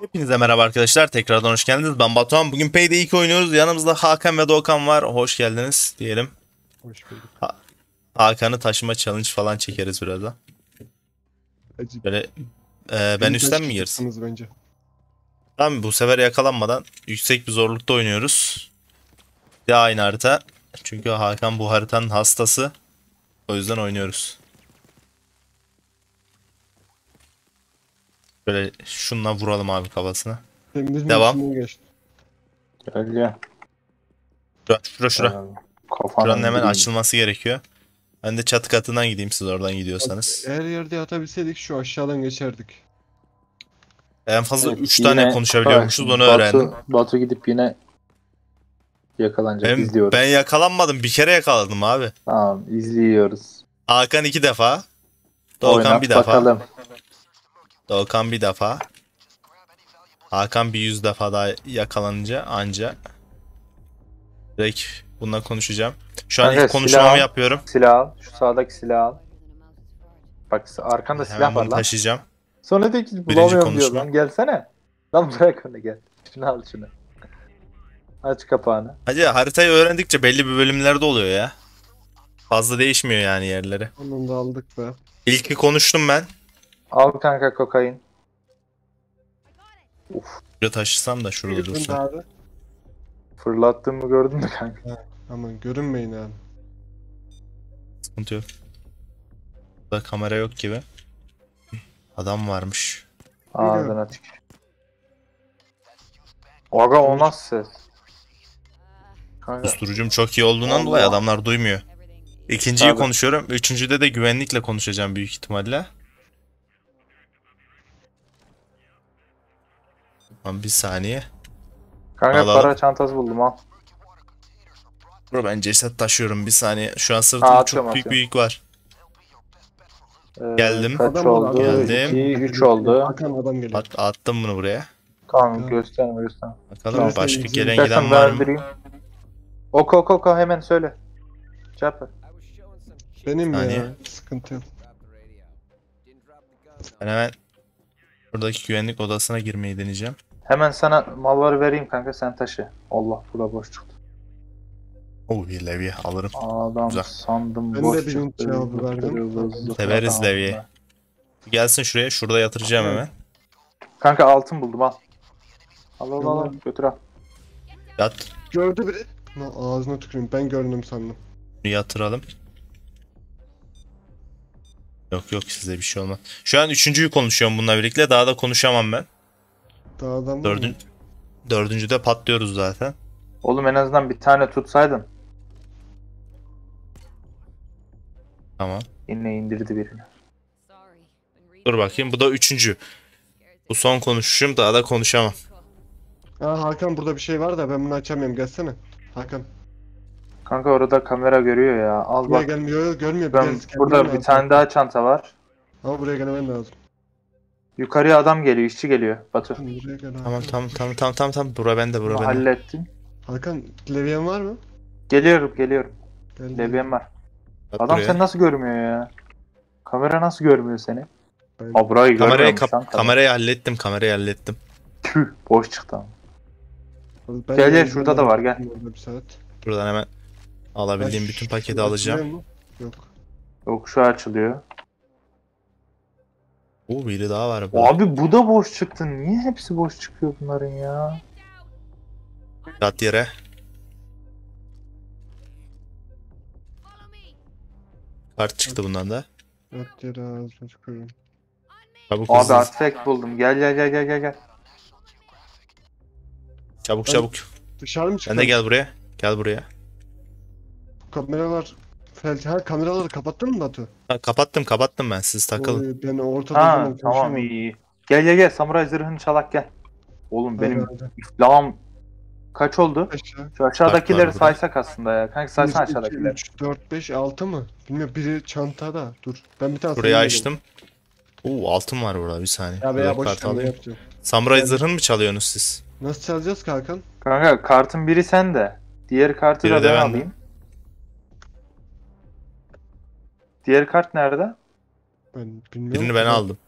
Hepinize merhaba arkadaşlar. Tekrardan hoş geldiniz. Ben Batuhan. Bugün Payday 2 oynuyoruz. Yanımızda Hakan ve Doğukan var. Hoş geldiniz diyelim. Hoş bulduk. Hakan'ı taşıma challenge falan çekeriz birazdan. Böyle e, ben üstten mi girsin? girsiniz bence? Tamam bu sefer yakalanmadan yüksek bir zorlukta oynuyoruz. Bir de aynı harita. Çünkü Hakan bu haritanın hastası. O yüzden oynuyoruz. Böyle şunla vuralım abi kafasına. Temiz Devam. geçti? Öyle. Şura şura. şura. Ee, Kafanın Şuranın hemen açılması gerekiyor. Ben de çatı katından gideyim siz oradan gidiyorsanız. Eğer yerde yatabilseydik şu aşağıdan geçerdik. En fazla Evet, 3 yine- tane konuşabiliyormuşuz onu Batu, öğrendim. Batu gidip yine yakalanacak. Ben, izliyoruz. ben yakalanmadım bir kere yakaladım abi. Tamam izliyoruz. Hakan iki defa. Doğukan bir defa. bakalım. Doğukan bir defa. Hakan bir yüz defa daha yakalanınca anca. Direkt bununla konuşacağım. Şu an Kanka, ilk konuşmamı silah- yapıyorum. Silah al. Şu sağdaki silahı al. Bak arkanda Hemen silah var lan. taşıyacağım. Sonra de ki bulamıyorum diyor konuşma. lan. Gelsene. Lan bırak onu gel. Şunu al şunu. Aç kapağını. Hadi haritayı öğrendikçe belli bir bölümlerde oluyor ya. Fazla değişmiyor yani yerleri. Onu da aldık be. İlki konuştum ben. Al kanka kokain. Şuraya taşısam da şurada dursun. abi. Fırlattığımı gördün mü kanka? Aman görünmeyin abi. Sıkıntı yok. Burada kamera yok gibi. Adam varmış. Ağzına tük. Aga o nasıl ses? Kanka Susturucum çok iyi olduğundan Allah. dolayı adamlar duymuyor. İkinciyi Tabii. konuşuyorum. Üçüncüde de güvenlikle konuşacağım büyük ihtimalle. Tamam bir saniye. Kanka Alalım. para çantası buldum al. Bro ben ceset taşıyorum bir saniye. Şu an Ha, sırtımda atıyorum, çok büyük atıyorum. büyük var. Ee, Geldim. Kaç Adam oldu? Geldim. 2, 3 oldu. Hakan adam geliyor. At, attım bunu buraya. Tamam gösterme gösterme. Bakalım Görürsen başka gelen giden var mı? verdireyim. Oku oku oku hemen söyle. Ver. Benim Saniye. ya. Sıkıntı yok. Ben hemen buradaki güvenlik odasına girmeyi deneyeceğim. Hemen sana malları vereyim kanka sen taşı. Allah burada boş çıktı. Oh Levi alırım. Adam Güzel. sandım Ben boş de çıktı. cevabı verdim. Zıpladı Severiz. Levi'yi. Gelsin şuraya. Şurada yatıracağım hemen. Kanka altın buldum al. Al al al, al götür al. Yat. Gördü biri. Lan ağzına tüküreyim. Ben gördüm sandım. Bunu yatıralım. Yok yok size bir şey olmaz. Şu an üçüncüyü konuşuyorum bununla birlikte. Daha da konuşamam ben. Adam var mı? Dördün, dördüncüde patlıyoruz zaten. Oğlum en azından bir tane tutsaydın. Tamam. Yine indirdi birini. Dur bakayım. Bu da üçüncü. Bu son konuşuşum. Daha da konuşamam. Ha Hakan burada bir şey var da ben bunu açamıyorum. Gelsene. Hakan. Kanka orada kamera görüyor ya. Al Buraya bak. gelmiyor. Görmüyor. Ben Biraz burada bir lazım. tane daha çanta var. Ama buraya gelmen lazım. Yukarıya adam geliyor, işçi geliyor. Batu. Buraya gel Tamam Hakan. tamam tamam tamam tamam tamam. Bura bende bura bende. Hallettim. Hakan Levyen var mı? Geliyorum, geliyorum. Gel. Levyem var. Bak Adam buraya. seni nasıl görmüyor ya? Kamera nasıl görmüyor seni? Ben- Aa burayı Kamerayı, kap- kamera. kamerayı hallettim. Kamerayı hallettim. Tüh, boş çıktı ama. Ben Gel, gel, şurada da var, gel. orada bir saat. Buradan hemen alabildiğim Ben bütün paketi şu alacağım. mu? Yok. Yok şu açılıyor. Oo biri daha var burada. Abi bu da boş çıktı. Niye hepsi boş çıkıyor bunların ya? Yat yere. Kart çıktı bundan da. Yok yere ağzına tükürüyorum. Çabuk Abi hızlı. artifact buldum. Gel gel gel gel gel gel. Çabuk Ben- çabuk. Dışarı mı Sen çıkalım? de gel buraya. Gel buraya. Kameralar fel ha kameraları kapattın mı Batu? Ha, kapattım kapattım ben siz takılın. Oy, Ben ortada Ha tamam iyi iyi. Gel gel gel samuray zırhını çalak gel. Oğlum benim Hadi, iflahım kaç oldu? Aşağı. Şu aşağıdakileri burada. saysak aslında ya. Kanka saysana 1, 2, aşağıdakileri. 3, 4, 5, 6 mı? Bilmiyorum biri çantada. Dur. Ben bir tane Burayı sayayım açtım. Oo altın var burada bir saniye. Ya Böyle veya boş kart ver, ne alayım. yapacağım? Samuray zırhını mı çalıyorsunuz siz? Nasıl çalacağız ki Hakan? Kanka kartın biri sende. Diğer kartı Biri da de ben bende. alayım. Diğer kart nerede? Ben bilmiyorum. Birini ben aldım.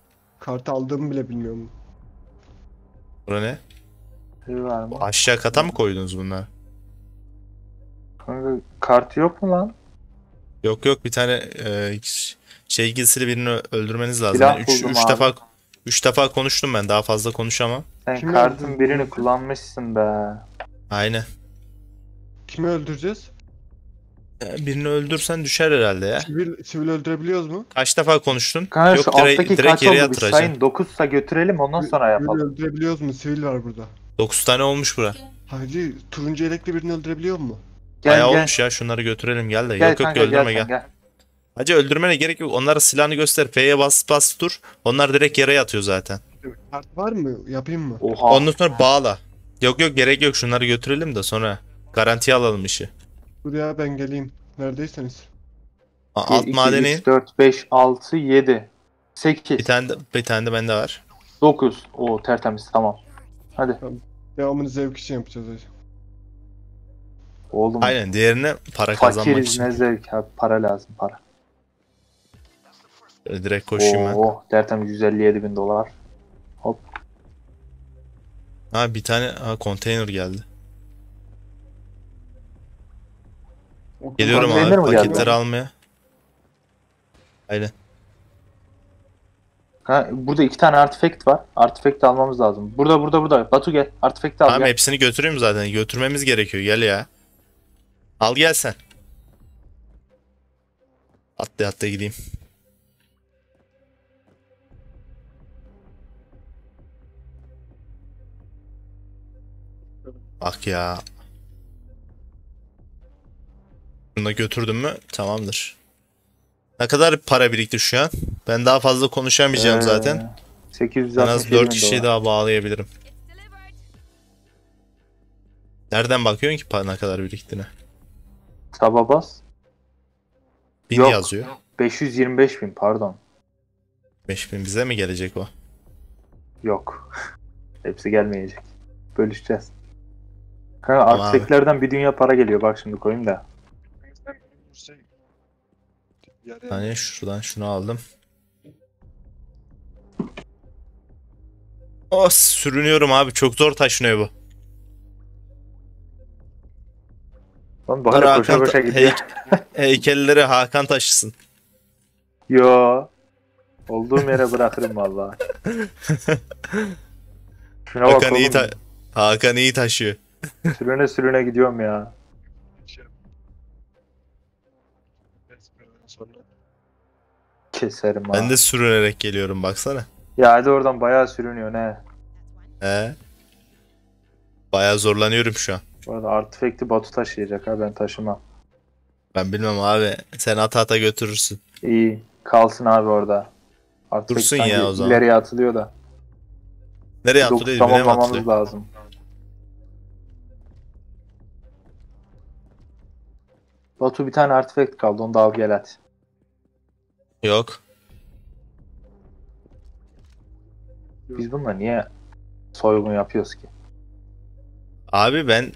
Kartı aldığımı bile bilmiyorum. Bura ne? Biri var mı? Aşağı kata mı koydunuz bunları? Kanka kartı yok mu lan? Yok yok bir tane e, şey gizli birini öldürmeniz lazım. Silah Ben üç, buldum üç abi. defa üç defa konuştum ben daha fazla konuşamam. Sen Kimi kartın öldürdün? birini kullanmışsın be. Aynen. Kimi öldüreceğiz? E, Birini öldürsen düşer herhalde ya. Sivil, sivil öldürebiliyoruz mu? Kaç defa konuştun? Kanka Yok şu direkt, alttaki direkt kaç yere oldu bir sayın. 9'sa götürelim ondan sonra Sivil yapalım. öldürebiliyoruz mu? Sivil var burada. 9 tane olmuş bura. Hacı turuncu elekli birini öldürebiliyor mu? Gel Bayağı gel. olmuş ya şunları götürelim gel de. Gel yok yok kanka öldürme gel, gel. Hacı öldürmene gerek yok. Onlara silahını göster. F'ye bas bas dur. Onlar direkt yere yatıyor zaten. Kart var mı? Yapayım mı? Oha. Ondan sonra bağla. Yok yok gerek yok. Şunları götürelim de sonra garantiye alalım işi. Dur ya ben geleyim. Neredeyseniz. A- Alt 2, madeni 3, 4, 5, 6, 7, 8, bir tane de, bir tane de bende var. 9. Oo tertemiz tamam. Hadi. Devamını zevk için yapacağız hacı. Oğlum Aynen diğerine para kazanmak fakiriz için. ne zevk abi. Para lazım para. Böyle direkt koşayım ben. Oo tertemiz 157 bin dolar. Ha bir tane ha, konteyner geldi. Geliyorum Konteyner abi mi geldi? paketleri almaya. Aynen. Ha, burada iki tane artifact var. Artifact almamız lazım. Burada burada burada. Batu gel. Artifact al Tamam gel. hepsini götüreyim zaten. Götürmemiz gerekiyor. Gel ya. Al gel sen. Atla atla gideyim. Bak ya. Bunu da götürdüm mü? Tamamdır. Ne kadar para birikti şu an? Ben daha fazla konuşamayacağım Ee, zaten. En 867 az bin 4 kişiyi dolar. daha bağlayabilirim. Nereden bakıyorsun ki pa- ne kadar biriktiğine? Taba bas. 1000 Yok. yazıyor. 525 bin pardon. 5000 bize mi gelecek o? Yok. Hepsi gelmeyecek. Bölüşeceğiz. Kanka Tamam bir dünya para geliyor. Bak şimdi koyayım da. Hani şuradan şunu aldım. Oh sürünüyorum abi çok zor taşınıyor bu. Lan bak hele koşa Hakan koşa gidiyor. hey- heykelleri Hakan taşısın. Yo. Olduğum yere bırakırım valla. Şuna bak Hakan iyi, Hakan iyi taşıyor. Sürüne sürüne gidiyorum ya. Keserim ha. Ben de sürünerek geliyorum baksana. Ya hadi oradan bayağı sürünüyor ne? He. Bayağı zorlanıyorum şu an. Bu arada artifact'i Batu taşıyacak ha ben taşımam. Ben bilmem abi. Sen ata ata götürürsün. İyi. Kalsın abi orada. Artifact Dursun ya o zaman. İleriye atılıyor da. Nereye atılıyor? Tamamlamamız lazım. Batu bir tane artifact kaldı onu da al gel hadi. Yok. Biz bununla niye soygun yapıyoruz ki? Abi ben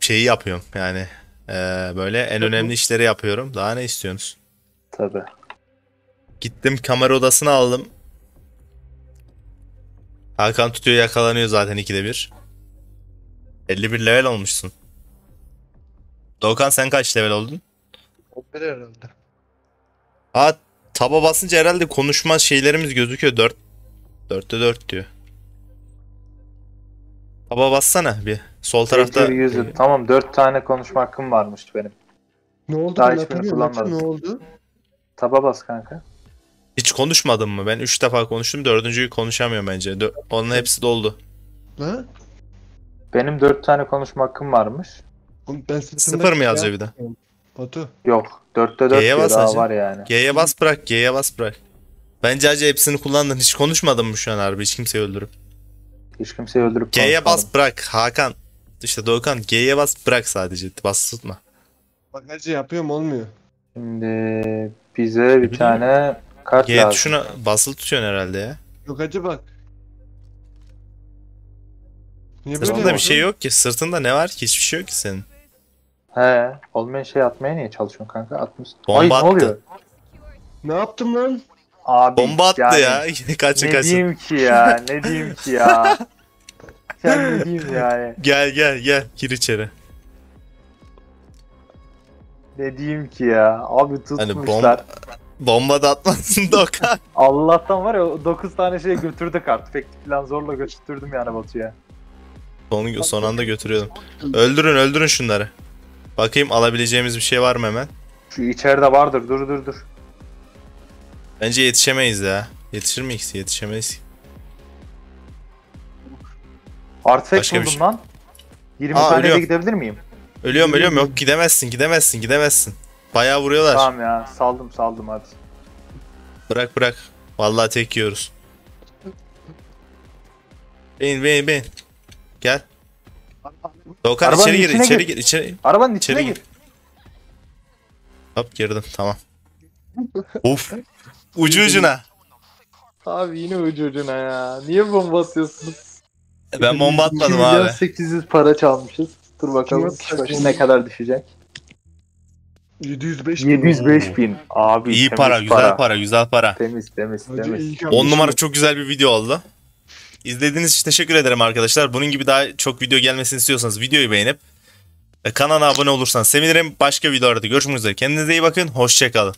şeyi yapıyorum yani. Eee, böyle en önemli işleri yapıyorum. Daha ne istiyorsunuz? Tabi. Gittim kamera odasını aldım. Hakan tutuyor yakalanıyor zaten ikide bir. 51 level olmuşsun. Doğukan sen kaç level oldun? 11 herhalde. Aa taba basınca herhalde konuşma şeylerimiz gözüküyor. 4 4'te 4 diyor. Taba bassana bir. Sol tarafta Enter user. Tamam 4 tane konuşma hakkım varmış benim. Ne oldu? Daha hiçbirini kullanmadım. Ne oldu? Taba bas kanka. hiç konuşmadın mı? Ben 3 defa konuştum. Dördüncüyü konuşamıyorum bence. Onun hepsi doldu. Ha? Benim 4 tane konuşma hakkım varmış. Oğlum Ben sırtımda Sıfır mı yazıyor bir de? Batu. Yok. 4'te 4 G'ye diyor bas daha hacı. var yani. G'ye bas bırak. G'ye bas bırak. Bence acı hepsini kullandın. Hiç konuşmadın mı şu an harbi? Hiç kimseyi öldürüp. Hiç kimseyi öldürüp G'ye konuşmadım. bas bırak Hakan. İşte Doğukan G'ye bas bırak sadece. Bas tutma. Bak hacı yapıyorum olmuyor. Şimdi bize bir tane kart G lazım. tuşuna basılı tutuyorsun herhalde ya. Yok hacı bak. Niye böyle Sırtında bir yapıyorsun? şey yok ki. Sırtında ne var ki? Hiçbir şey yok ki senin. He, olmayan şey atmaya niye çalışıyorsun kanka? Atmış. Bomba Ay ne attı. oluyor? Ne yaptım lan? Abi Bomba attı yani ya. kaçın Ne kaçın. diyeyim ki ya? Ne diyeyim ki ya? Sen ne diyeyim yani. Gel gel gel gir içeri. Ne diyeyim ki ya. Abi Hani tutmuşlar. bomba, bomba da atmasın Dokan. Allah'tan var ya 9 tane şey götürdük artifekti falan zorla götürdüm yani Batu'ya. Son, son anda götürüyordum. Öldürün öldürün şunları. Bakayım alabileceğimiz bir şey var mı hemen? Şu içeride vardır dur dur dur. Bence yetişemeyiz ya. Yetişir miyiz? Yetişemeyiz. Artifekt Başka buldum şey- lan. 20 Aa, tane de ölüyorum. gidebilir miyim? Ölüyorum ölüyorum yok gidemezsin gidemezsin gidemezsin. Bayağı vuruyorlar. Tamam ya saldım saldım hadi. Bırak bırak. Vallahi tek yiyoruz. Bin bin bin. Gel. Doğukan Arabanın içeri gir içine içeri gir. gir içeri. Arabanın içine İçeri gir. Hop girdim tamam. Uf. Ucu ucuna. Abi yine ucu ucuna ya. Niye bomba atıyorsunuz? Ben bomba atmadım 2 milyon abi. 800 para çalmışız. Dur bakalım Kim kişi başı attı? ne kadar düşecek? 705 bin. 705 bin. Abi İyi temiz para güzel para güzel para. Temiz temiz temiz. iyi ki 10 numara çok güzel bir video oldu. İzlediğiniz için teşekkür ederim arkadaşlar. Bunun gibi daha çok video gelmesini istiyorsanız videoyu beğenip ve kanala abone olursanız sevinirim. Başka videolarda görüşmek üzere. Kendinize iyi bakın. Hoşçakalın.